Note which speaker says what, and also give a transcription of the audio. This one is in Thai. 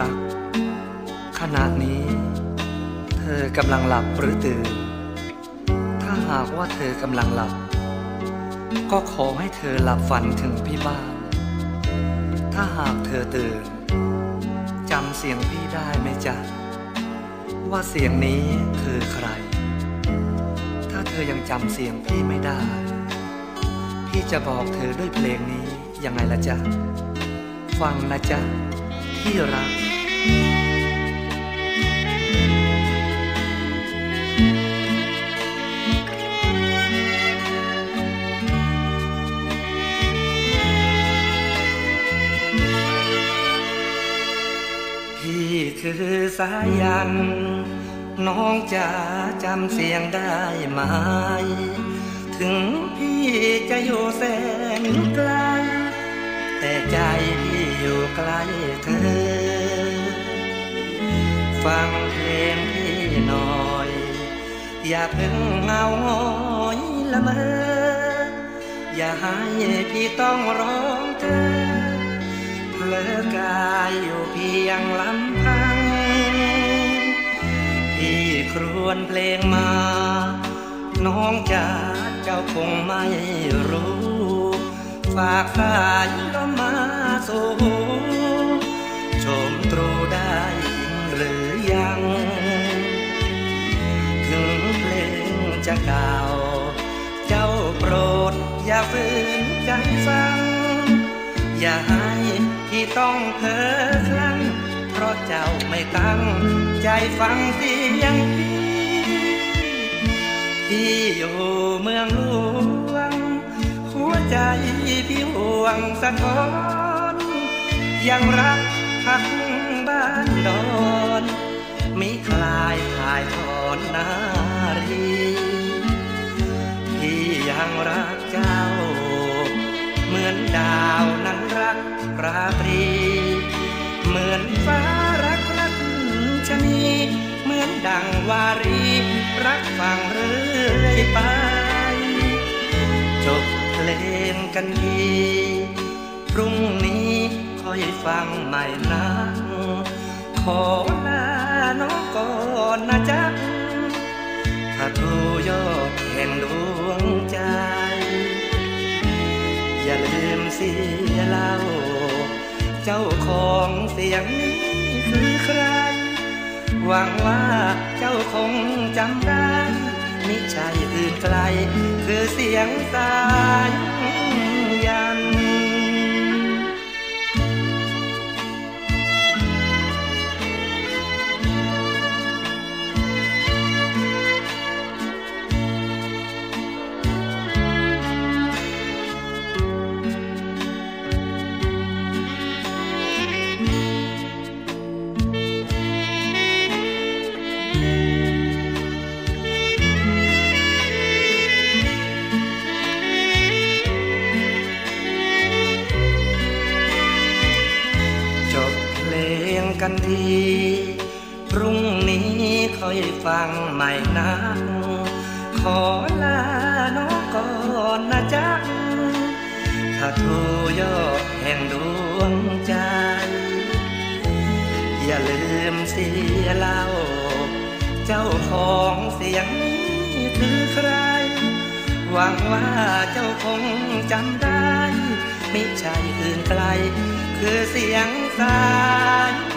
Speaker 1: รัก ขณะนี้ เธอกำลังหลับหรือตื่น ถ้าหากว่าเธอกำลังหลับ ก็ขอให้เธอหลับฝันถึงพี่บ้าง ถ้าหากเธอตื่นจำเสียงพี่ได้ไหมจ๊ะ ว่าเสียงนี้คือใคร ถ้าเธอยังจำเสียงพี่ไม่ได้ พี่จะบอกเธอด้วยเพลงนี้ยังไงล่ะจ๊ะ ฟังนะจ๊ะ ที่รัก พี่คือสายัน น้องจะจำเสียงได้ไหม ถึงพี่จะอยู่แสนไกล แต่ใจพี่อยู่ใกล้เธอ ฟังเพลงพี่หน่อย อย่าเพิ่งเงาหงอยละเมอ อย่าให้พี่ต้องร้องเธอ เลอกายอยู่เพียงลำพัง พี่ครวนเพลงมา น้องจ๋าเจ้าคงไม่รู้ ฝากสายลมมาสู่ชมตรูได้หรือยัง ถึงเพลงจะเก่า เจ้าโปรดอย่าฝืนใจฟัง อย่า ต้องเพ้อคลั่งเพราะเจ้าไม่ตั้ง ใจฟังเสียงพี่พี่อยู่เมืองหลวง หัวใจพี่ห่วงสะท้อน ยังรักพักบ้านดอนมิคลายถ่ายทอนนารีพี่ยังรักเจ้า เหมือนดาว ราตรี เหมือนฟ้ารักรักชนีเหมือนดังวารี รักฟังเรื่อยไป จบเพลงกันทีพรุ่งนี้ค่อยฟังใหม่นะขอลาน้องก่อนนะจ๊ะพระทูยอดแห่งดวงใจ อย่าลืมเสียเล่า เจ้าของเสียงนี้คือใคร หวังว่าเจ้าคงจำได้มิใช่อื่นไกล คือเสียงสายยัน กันทีพรุ่งนี้ค่อยฟังใหม่นะขอลาน้องก่อนนะจ๊ะถ้าทูยอดแห่งดวงใจ อย่าลืมเสียเล่า เจ้าของเสียงนี้คือใคร หวังว่าเจ้าคงจำได้ ไม่ใช่อื่นไกล คือเสียงสาย